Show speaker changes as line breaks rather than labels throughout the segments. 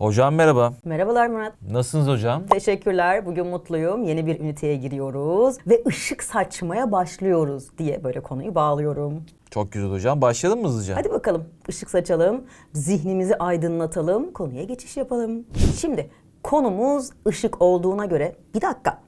Hocam merhaba.
Merhabalar Murat.
Nasılsınız hocam?
Teşekkürler. Bugün mutluyum. Yeni bir üniteye giriyoruz ve ışık saçmaya başlıyoruz diye böyle konuyu bağlıyorum.
Çok güzel hocam. Başlayalım mı hızlıca?
Hadi bakalım ışık saçalım, zihnimizi aydınlatalım, konuya geçiş yapalım. Şimdi konumuz ışık olduğuna göre bir dakika.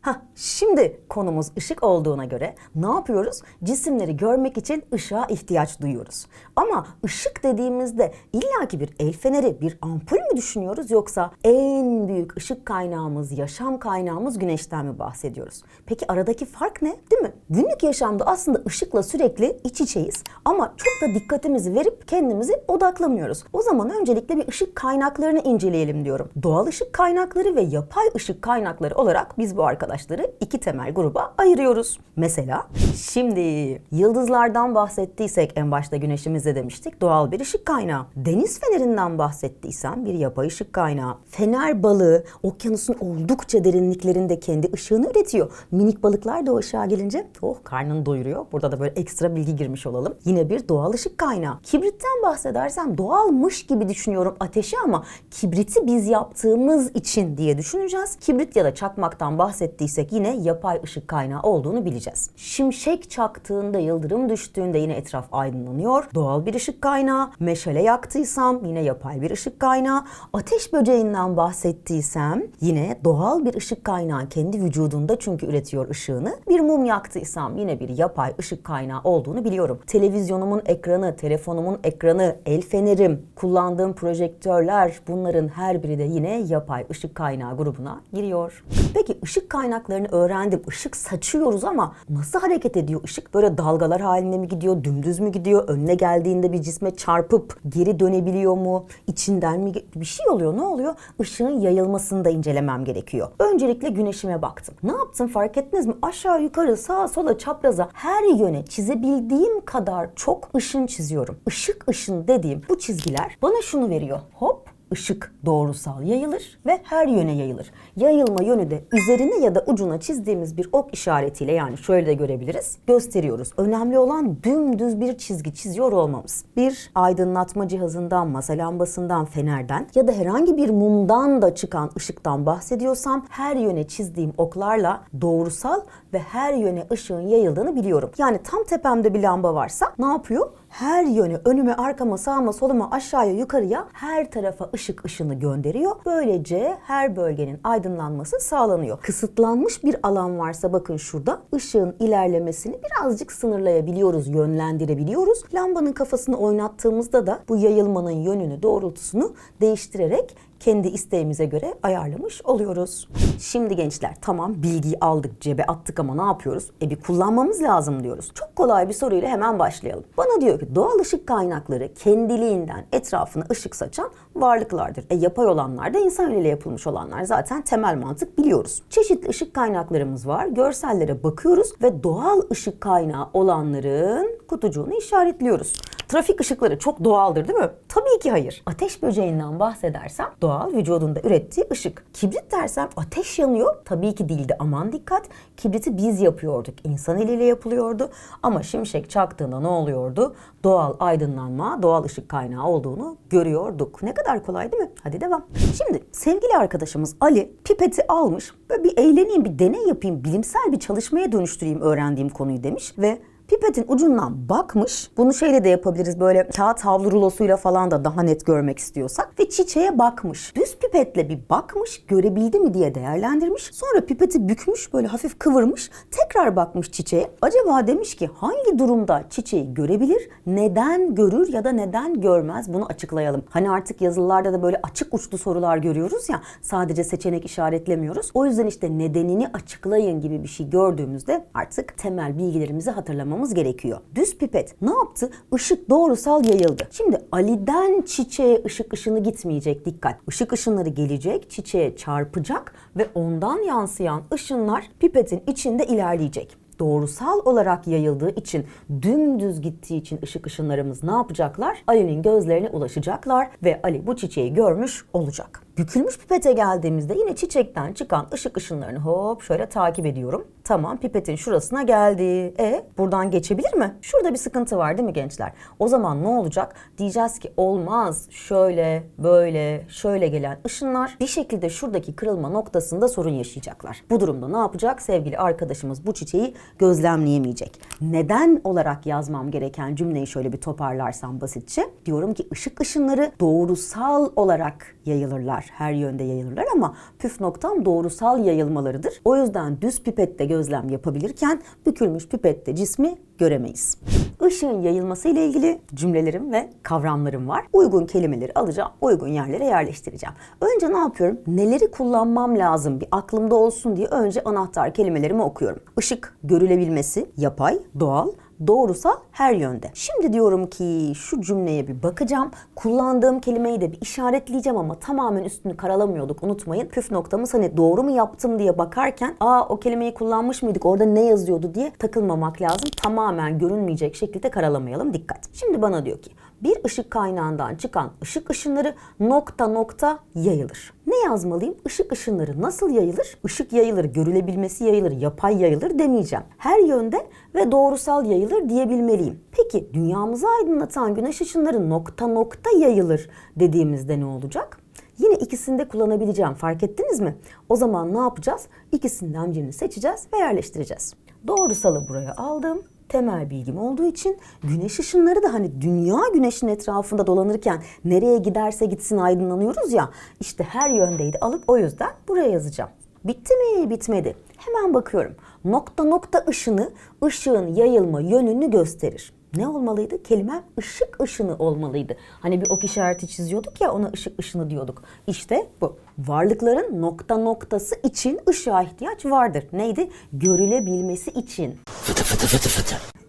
Hah, şimdi konumuz ışık olduğuna göre ne yapıyoruz? Cisimleri görmek için ışığa ihtiyaç duyuyoruz. Ama ışık dediğimizde illaki bir el feneri, bir ampul mü düşünüyoruz yoksa en büyük ışık kaynağımız, yaşam kaynağımız güneşten mi bahsediyoruz? Peki aradaki fark ne? Değil mi? Günlük yaşamda aslında ışıkla sürekli iç içeyiz ama çok da dikkatimizi verip kendimizi odaklamıyoruz. O zaman öncelikle bir ışık kaynaklarını inceleyelim diyorum. Doğal ışık kaynakları ve yapay ışık kaynakları olarak biz bu arkadaşları iki temel gruba ayırıyoruz. Mesela şimdi yıldızlardan bahsettiysek en başta güneşimizde demiştik doğal bir ışık kaynağı. Deniz fenerinden bahsettiysem bir yapay ışık kaynağı. Fener balığı okyanusun oldukça derinliklerinde kendi ışığını üretiyor. Minik balıklar da o ışığa gelince oh karnını doyuruyor. Burada da böyle ekstra bilgi girmiş olalım. Yine bir doğal ışık kaynağı. Kibritten bahsedersem doğalmış gibi düşünüyorum ateşi ama kibriti biz yaptığımız için diye düşüneceğiz. Kibrit ya da çakmaktan bahsettiysek yine yapay ışık kaynağı olduğunu bileceğiz. Şimşek çaktığında, yıldırım düştüğünde yine etraf aydınlanıyor. Doğal bir ışık kaynağı. Meşale yaktıysam yine yapay bir ışık kaynağı. Ateş böceğinden bahsettiysem yine doğal bir ışık kaynağı kendi vücudunda çünkü üretiyor ışığını. Bir mum yaktıysam yine bir yapay ışık kaynağı olduğunu biliyorum. Televizyonumun ekranı, telefonumun ekranı, el fenerim, kullandığım projektörler bunların her biri de yine yapay ışık kaynağı grubuna giriyor. Peki ışık kaynaklarını öğrendim. Işık saçıyoruz ama nasıl hareket ediyor ışık? Böyle dalgalar halinde mi gidiyor, dümdüz mü gidiyor? Önüne geldiğinde bir cisme çarpıp geri dönebiliyor mu? İçinden mi? Bir şey oluyor. Ne oluyor? Işığın yayılmasını da incelemem gerekiyor. Öncelikle güneşime baktım. Ne yaptım fark ettiniz mi? Aşağı yukarı sağa sola çapraza her yöne çizebildiğim kadar çok ışın çiziyorum. Işık ışın dediğim bu çizgiler bana şunu veriyor. Hop ışık doğrusal yayılır ve her yöne yayılır. Yayılma yönü de üzerine ya da ucuna çizdiğimiz bir ok işaretiyle yani şöyle de görebiliriz gösteriyoruz. Önemli olan dümdüz bir çizgi çiziyor olmamız. Bir aydınlatma cihazından, masa lambasından, fenerden ya da herhangi bir mumdan da çıkan ışıktan bahsediyorsam her yöne çizdiğim oklarla doğrusal ve her yöne ışığın yayıldığını biliyorum. Yani tam tepemde bir lamba varsa ne yapıyor? Her yöne, önüme, arkama, sağıma, soluma, aşağıya, yukarıya her tarafa ışık ışını gönderiyor. Böylece her bölgenin aydınlanması sağlanıyor. Kısıtlanmış bir alan varsa bakın şurada ışığın ilerlemesini birazcık sınırlayabiliyoruz, yönlendirebiliyoruz. Lambanın kafasını oynattığımızda da bu yayılmanın yönünü, doğrultusunu değiştirerek kendi isteğimize göre ayarlamış oluyoruz. Şimdi gençler tamam bilgiyi aldık cebe attık ama ne yapıyoruz? E bir kullanmamız lazım diyoruz. Çok kolay bir soruyla hemen başlayalım. Bana diyor ki doğal ışık kaynakları kendiliğinden etrafına ışık saçan varlıklardır. E yapay olanlar da insan eliyle yapılmış olanlar zaten temel mantık biliyoruz. Çeşitli ışık kaynaklarımız var. Görsellere bakıyoruz ve doğal ışık kaynağı olanların kutucuğunu işaretliyoruz. Trafik ışıkları çok doğaldır değil mi? Tabii ki hayır. Ateş böceğinden bahsedersem doğal vücudunda ürettiği ışık. Kibrit dersem ateş yanıyor. Tabii ki değildi aman dikkat. Kibriti biz yapıyorduk. İnsan eliyle yapılıyordu. Ama şimşek çaktığında ne oluyordu? Doğal aydınlanma, doğal ışık kaynağı olduğunu görüyorduk. Ne kadar kolay değil mi? Hadi devam. Şimdi sevgili arkadaşımız Ali pipeti almış. Böyle bir eğleneyim, bir deney yapayım, bilimsel bir çalışmaya dönüştüreyim öğrendiğim konuyu demiş ve Pipetin ucundan bakmış. Bunu şeyle de yapabiliriz böyle kağıt havlu rulosuyla falan da daha net görmek istiyorsak. Ve çiçeğe bakmış. Düz pipetle bir bakmış görebildi mi diye değerlendirmiş. Sonra pipeti bükmüş böyle hafif kıvırmış. Tekrar bakmış çiçeğe. Acaba demiş ki hangi durumda çiçeği görebilir? Neden görür ya da neden görmez? Bunu açıklayalım. Hani artık yazılılarda da böyle açık uçlu sorular görüyoruz ya. Sadece seçenek işaretlemiyoruz. O yüzden işte nedenini açıklayın gibi bir şey gördüğümüzde artık temel bilgilerimizi hatırlamamız gerekiyor. Düz pipet ne yaptı? Işık doğrusal yayıldı. Şimdi Ali'den çiçeğe ışık ışını gitmeyecek dikkat. Işık ışınları gelecek, çiçeğe çarpacak ve ondan yansıyan ışınlar pipetin içinde ilerleyecek doğrusal olarak yayıldığı için dümdüz gittiği için ışık ışınlarımız ne yapacaklar? Ali'nin gözlerine ulaşacaklar ve Ali bu çiçeği görmüş olacak. Bükülmüş pipete geldiğimizde yine çiçekten çıkan ışık ışınlarını hop şöyle takip ediyorum. Tamam pipetin şurasına geldi. E buradan geçebilir mi? Şurada bir sıkıntı var değil mi gençler? O zaman ne olacak? Diyeceğiz ki olmaz. Şöyle, böyle, şöyle gelen ışınlar bir şekilde şuradaki kırılma noktasında sorun yaşayacaklar. Bu durumda ne yapacak? Sevgili arkadaşımız bu çiçeği gözlemleyemeyecek. Neden olarak yazmam gereken cümleyi şöyle bir toparlarsam basitçe. Diyorum ki ışık ışınları doğrusal olarak yayılırlar. Her yönde yayılırlar ama püf noktam doğrusal yayılmalarıdır. O yüzden düz pipette gözlem yapabilirken bükülmüş pipette cismi göremeyiz. Işığın yayılması ile ilgili cümlelerim ve kavramlarım var. Uygun kelimeleri alacağım, uygun yerlere yerleştireceğim. Önce ne yapıyorum? Neleri kullanmam lazım bir aklımda olsun diye önce anahtar kelimelerimi okuyorum. Işık, görülebilmesi, yapay, doğal, doğrusal her yönde. Şimdi diyorum ki şu cümleye bir bakacağım. Kullandığım kelimeyi de bir işaretleyeceğim ama tamamen üstünü karalamıyorduk unutmayın. Püf noktamız hani doğru mu yaptım diye bakarken aa o kelimeyi kullanmış mıydık orada ne yazıyordu diye takılmamak lazım. Tamamen görünmeyecek şekilde karalamayalım dikkat. Şimdi bana diyor ki bir ışık kaynağından çıkan ışık ışınları nokta nokta yayılır. Ne yazmalıyım? Işık ışınları nasıl yayılır? Işık yayılır, görülebilmesi yayılır, yapay yayılır demeyeceğim. Her yönde ve doğrusal yayılır diyebilmeliyim. Peki dünyamızı aydınlatan güneş ışınları nokta nokta yayılır dediğimizde ne olacak? Yine ikisini de kullanabileceğim. Fark ettiniz mi? O zaman ne yapacağız? İkisinden birini seçeceğiz ve yerleştireceğiz. Doğrusalı buraya aldım temel bilgim olduğu için güneş ışınları da hani dünya güneşin etrafında dolanırken nereye giderse gitsin aydınlanıyoruz ya işte her yöndeydi alıp o yüzden buraya yazacağım. Bitti mi? Bitmedi. Hemen bakıyorum. Nokta nokta ışını ışığın yayılma yönünü gösterir. Ne olmalıydı? Kelimem ışık ışını olmalıydı. Hani bir ok işareti çiziyorduk ya ona ışık ışını diyorduk. İşte bu. Varlıkların nokta noktası için ışığa ihtiyaç vardır. Neydi? Görülebilmesi için.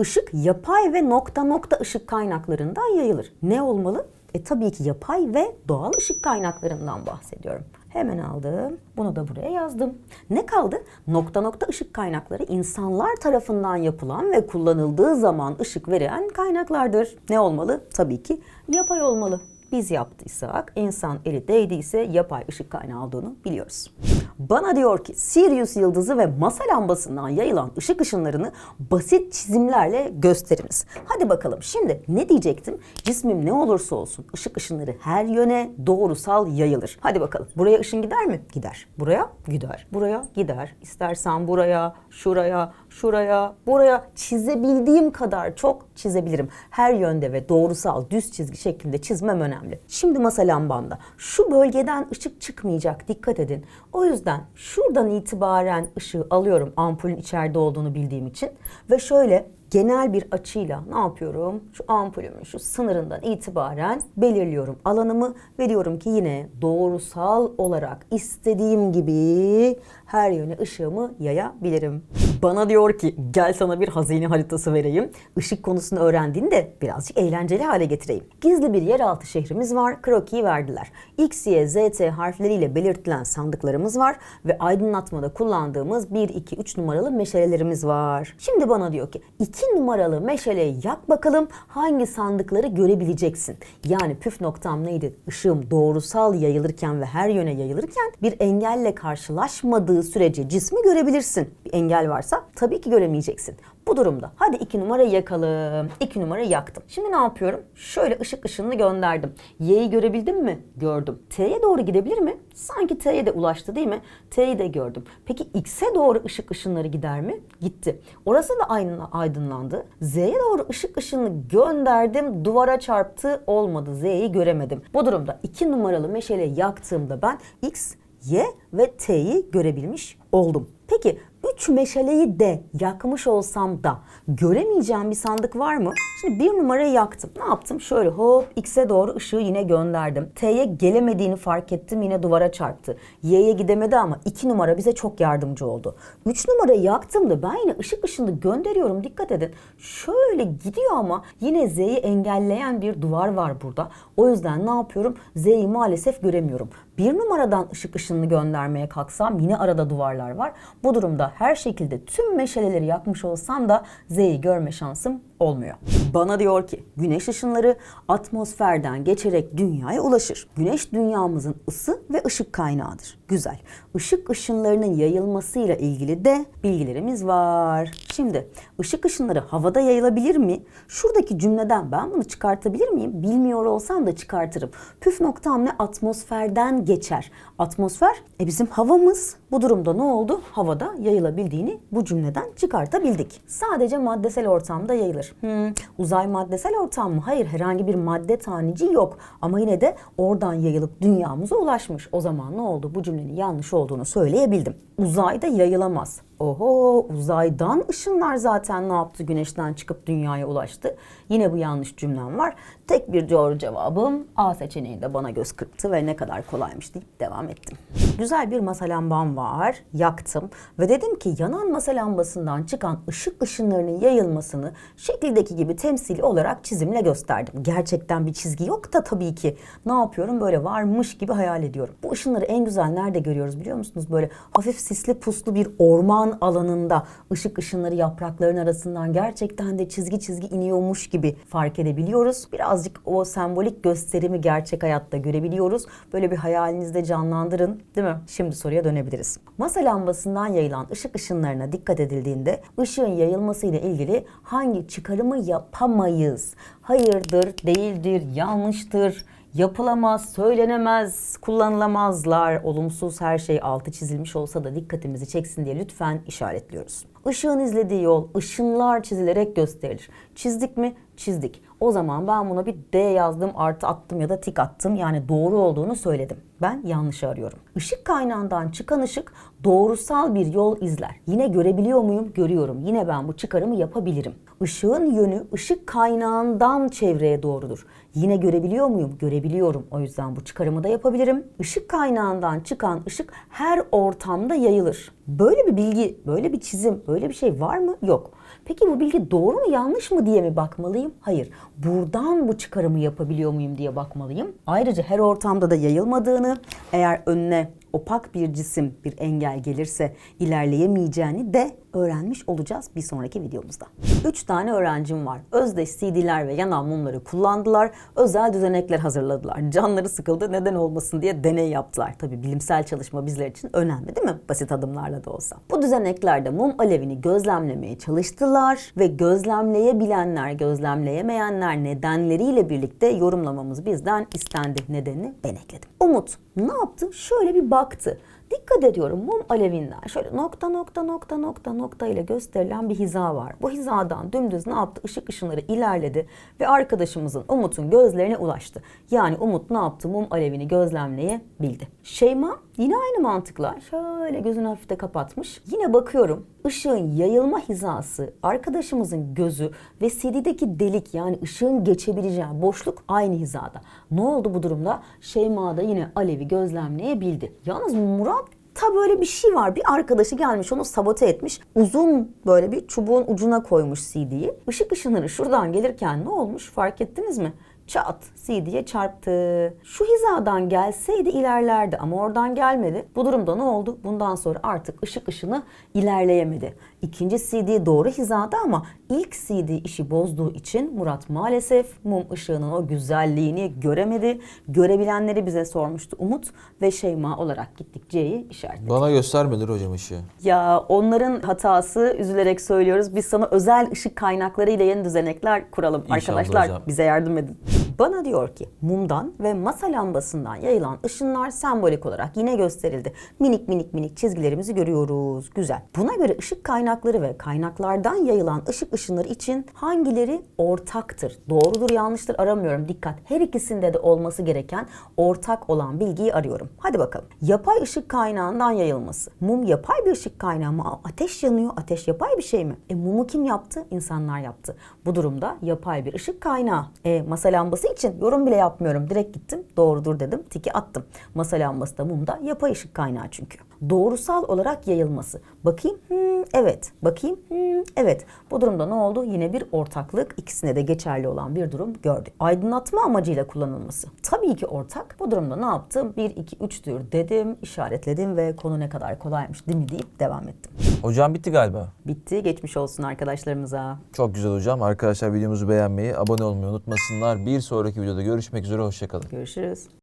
Işık yapay ve nokta nokta ışık kaynaklarından yayılır. Ne olmalı? E tabii ki yapay ve doğal ışık kaynaklarından bahsediyorum. Hemen aldım. Bunu da buraya yazdım. Ne kaldı? Nokta nokta ışık kaynakları insanlar tarafından yapılan ve kullanıldığı zaman ışık veren kaynaklardır. Ne olmalı? Tabii ki yapay olmalı. Biz yaptıysak, insan eli değdiyse yapay ışık kaynağı olduğunu biliyoruz. Bana diyor ki Sirius yıldızı ve masa lambasından yayılan ışık ışınlarını basit çizimlerle gösteriniz. Hadi bakalım şimdi ne diyecektim? Cismim ne olursa olsun ışık ışınları her yöne doğrusal yayılır. Hadi bakalım buraya ışın gider mi? Gider. Buraya gider. Buraya gider. İstersen buraya, şuraya, şuraya, buraya çizebildiğim kadar çok çizebilirim. Her yönde ve doğrusal düz çizgi şeklinde çizmem önemli. Şimdi masa lambamda şu bölgeden ışık çıkmayacak dikkat edin. O yüzden şuradan itibaren ışığı alıyorum ampulün içeride olduğunu bildiğim için ve şöyle genel bir açıyla ne yapıyorum? Şu ampulümün şu sınırından itibaren belirliyorum alanımı ve diyorum ki yine doğrusal olarak istediğim gibi her yöne ışığımı yayabilirim. Bana diyor ki gel sana bir hazine haritası vereyim. Işık konusunu öğrendiğinde birazcık eğlenceli hale getireyim. Gizli bir yeraltı şehrimiz var. Kroki'yi verdiler. X, Y, Z, T harfleriyle belirtilen sandıklarımız var ve aydınlatmada kullandığımız 1, 2, 3 numaralı meşalelerimiz var. Şimdi bana diyor ki 2 numaralı meşaleyi yak bakalım hangi sandıkları görebileceksin. Yani püf noktam neydi? Işığım doğrusal yayılırken ve her yöne yayılırken bir engelle karşılaşmadığı sürece cismi görebilirsin. Bir engel varsa tabii ki göremeyeceksin. Bu durumda hadi iki numarayı yakalım. İki numarayı yaktım. Şimdi ne yapıyorum? Şöyle ışık ışınını gönderdim. Y'yi görebildim mi? Gördüm. T'ye doğru gidebilir mi? Sanki T'ye de ulaştı değil mi? T'yi de gördüm. Peki X'e doğru ışık ışınları gider mi? Gitti. Orası da aydınlandı. Z'ye doğru ışık ışını gönderdim. Duvara çarptı. Olmadı. Z'yi göremedim. Bu durumda iki numaralı meşaleyi yaktığımda ben X, Y ve T'yi görebilmiş oldum. Peki üç meşaleyi de yakmış olsam da göremeyeceğim bir sandık var mı? Şimdi bir numarayı yaktım. Ne yaptım? Şöyle hop X'e doğru ışığı yine gönderdim. T'ye gelemediğini fark ettim yine duvara çarptı. Y'ye gidemedi ama iki numara bize çok yardımcı oldu. Üç numarayı yaktığımda ben yine ışık ışını gönderiyorum. Dikkat edin. Şöyle gidiyor ama yine Z'yi engelleyen bir duvar var burada. O yüzden ne yapıyorum? Z'yi maalesef göremiyorum. Bir numaradan ışık ışınını göndermeye kalksam yine arada duvarlar var. Bu durumda her şekilde tüm meşaleleri yakmış olsam da Z'yi görme şansım olmuyor. Bana diyor ki güneş ışınları atmosferden geçerek dünyaya ulaşır. Güneş dünyamızın ısı ve ışık kaynağıdır. Güzel. Işık ışınlarının yayılmasıyla ilgili de bilgilerimiz var. Şimdi ışık ışınları havada yayılabilir mi? Şuradaki cümleden ben bunu çıkartabilir miyim? Bilmiyor olsam da çıkartırım. Püf noktam ne? Atmosferden geçer. Atmosfer e bizim havamız. Bu durumda ne oldu? Havada yayılabildiğini bu cümleden çıkartabildik. Sadece maddesel ortamda yayılır. Hmm, uzay maddesel ortam mı? Hayır herhangi bir madde taneci yok. Ama yine de oradan yayılıp dünyamıza ulaşmış. O zaman ne oldu? Bu cümlenin yanlış olduğunu söyleyebildim. Uzayda yayılamaz. Oho uzaydan ışınlar zaten ne yaptı? Güneşten çıkıp dünyaya ulaştı. Yine bu yanlış cümlem var. Tek bir doğru cevabım A seçeneği de bana göz kırptı ve ne kadar kolaymış deyip devam ettim. Güzel bir masa lambam var. Yaktım ve dedim ki yanan masa lambasından çıkan ışık ışınlarının yayılmasını şekildeki gibi temsili olarak çizimle gösterdim. Gerçekten bir çizgi yok da tabii ki ne yapıyorum böyle varmış gibi hayal ediyorum. Bu ışınları en güzel nerede görüyoruz biliyor musunuz? Böyle hafif sisli puslu bir orman alanında ışık ışınları yaprakların arasından gerçekten de çizgi çizgi iniyormuş gibi fark edebiliyoruz. Birazcık o sembolik gösterimi gerçek hayatta görebiliyoruz. Böyle bir hayalinizde canlandırın değil mi? Şimdi soruya dönebiliriz. Masa lambasından yayılan ışık ışınlarına dikkat edildiğinde ışığın yayılmasıyla ilgili hangi çıkarımı yapamayız? Hayırdır, değildir, yanlıştır, yapılamaz, söylenemez, kullanılamazlar, olumsuz her şey altı çizilmiş olsa da dikkatimizi çeksin diye lütfen işaretliyoruz. Işığın izlediği yol ışınlar çizilerek gösterilir. Çizdik mi? Çizdik. O zaman ben buna bir D yazdım, artı attım ya da tik attım. Yani doğru olduğunu söyledim. Ben yanlışı arıyorum. Işık kaynağından çıkan ışık doğrusal bir yol izler. Yine görebiliyor muyum? Görüyorum. Yine ben bu çıkarımı yapabilirim. Işığın yönü ışık kaynağından çevreye doğrudur. Yine görebiliyor muyum? Görebiliyorum. O yüzden bu çıkarımı da yapabilirim. Işık kaynağından çıkan ışık her ortamda yayılır. Böyle bir bilgi, böyle bir çizim, böyle bir şey var mı? Yok. Peki bu bilgi doğru mu yanlış mı diye mi bakmalıyım? Hayır. Buradan bu çıkarımı yapabiliyor muyum diye bakmalıyım. Ayrıca her ortamda da yayılmadığını, eğer önüne opak bir cisim, bir engel gelirse ilerleyemeyeceğini de öğrenmiş olacağız bir sonraki videomuzda. 3 tane öğrencim var. Özdeş CD'ler ve yanan mumları kullandılar. Özel düzenekler hazırladılar. Canları sıkıldı neden olmasın diye deney yaptılar. Tabi bilimsel çalışma bizler için önemli değil mi? Basit adımlarla da olsa. Bu düzeneklerde mum alevini gözlemlemeye çalıştılar ve gözlemleyebilenler, gözlemleyemeyenler nedenleriyle birlikte yorumlamamız bizden istendi. Nedenini ben ekledim. Umut ne yaptı? Şöyle bir baktı. Dikkat ediyorum mum alevinden şöyle nokta nokta nokta nokta nokta ile gösterilen bir hiza var. Bu hizadan dümdüz ne yaptı? Işık ışınları ilerledi ve arkadaşımızın Umut'un gözlerine ulaştı. Yani Umut ne yaptı? Mum alevini gözlemleyebildi. Şeyma yine aynı mantıkla şöyle gözünü hafif de kapatmış. Yine bakıyorum ışığın yayılma hizası, arkadaşımızın gözü ve CD'deki delik yani ışığın geçebileceği boşluk aynı hizada. Ne oldu bu durumda? Şeyma da yine alevi gözlemleyebildi. Yalnız Murat ta böyle bir şey var. Bir arkadaşı gelmiş onu sabote etmiş. Uzun böyle bir çubuğun ucuna koymuş CD'yi. Işık ışınları şuradan gelirken ne olmuş fark ettiniz mi? çat CD'ye çarptı. Şu hizadan gelseydi ilerlerdi ama oradan gelmedi. Bu durumda ne oldu? Bundan sonra artık ışık ışını ilerleyemedi. İkinci CD doğru hizada ama ilk CD işi bozduğu için Murat maalesef mum ışığının o güzelliğini göremedi. Görebilenleri bize sormuştu Umut ve Şeyma olarak gittik C'yi işaretledi.
Bana göstermedir hocam ışığı.
Ya onların hatası üzülerek söylüyoruz. Biz sana özel ışık kaynaklarıyla yeni düzenekler kuralım.
İnşallah
Arkadaşlar
hocam.
bize yardım edin. Bana diyor ki mumdan ve masa lambasından yayılan ışınlar sembolik olarak yine gösterildi. Minik minik minik çizgilerimizi görüyoruz. Güzel. Buna göre ışık kaynakları ve kaynaklardan yayılan ışık ışınları için hangileri ortaktır? Doğrudur yanlıştır aramıyorum. Dikkat. Her ikisinde de olması gereken ortak olan bilgiyi arıyorum. Hadi bakalım. Yapay ışık kaynağından yayılması. Mum yapay bir ışık kaynağı mı? Ateş yanıyor. Ateş yapay bir şey mi? E mumu kim yaptı? İnsanlar yaptı. Bu durumda yapay bir ışık kaynağı. E masa lambası için yorum bile yapmıyorum. Direkt gittim. Doğrudur dedim. Tiki attım. Masa lambası da mum da yapay ışık kaynağı çünkü. Doğrusal olarak yayılması. Bakayım, hmm, evet. Bakayım, hmm, evet. Bu durumda ne oldu? Yine bir ortaklık, ikisine de geçerli olan bir durum gördük. Aydınlatma amacıyla kullanılması. Tabii ki ortak. Bu durumda ne yaptım? 1, 2, 3'tür dedim, işaretledim ve konu ne kadar kolaymış değil mi deyip devam ettim.
Hocam bitti galiba.
Bitti. Geçmiş olsun arkadaşlarımıza.
Çok güzel hocam. Arkadaşlar videomuzu beğenmeyi, abone olmayı unutmasınlar. Bir sonraki videoda görüşmek üzere. Hoşçakalın.
Görüşürüz.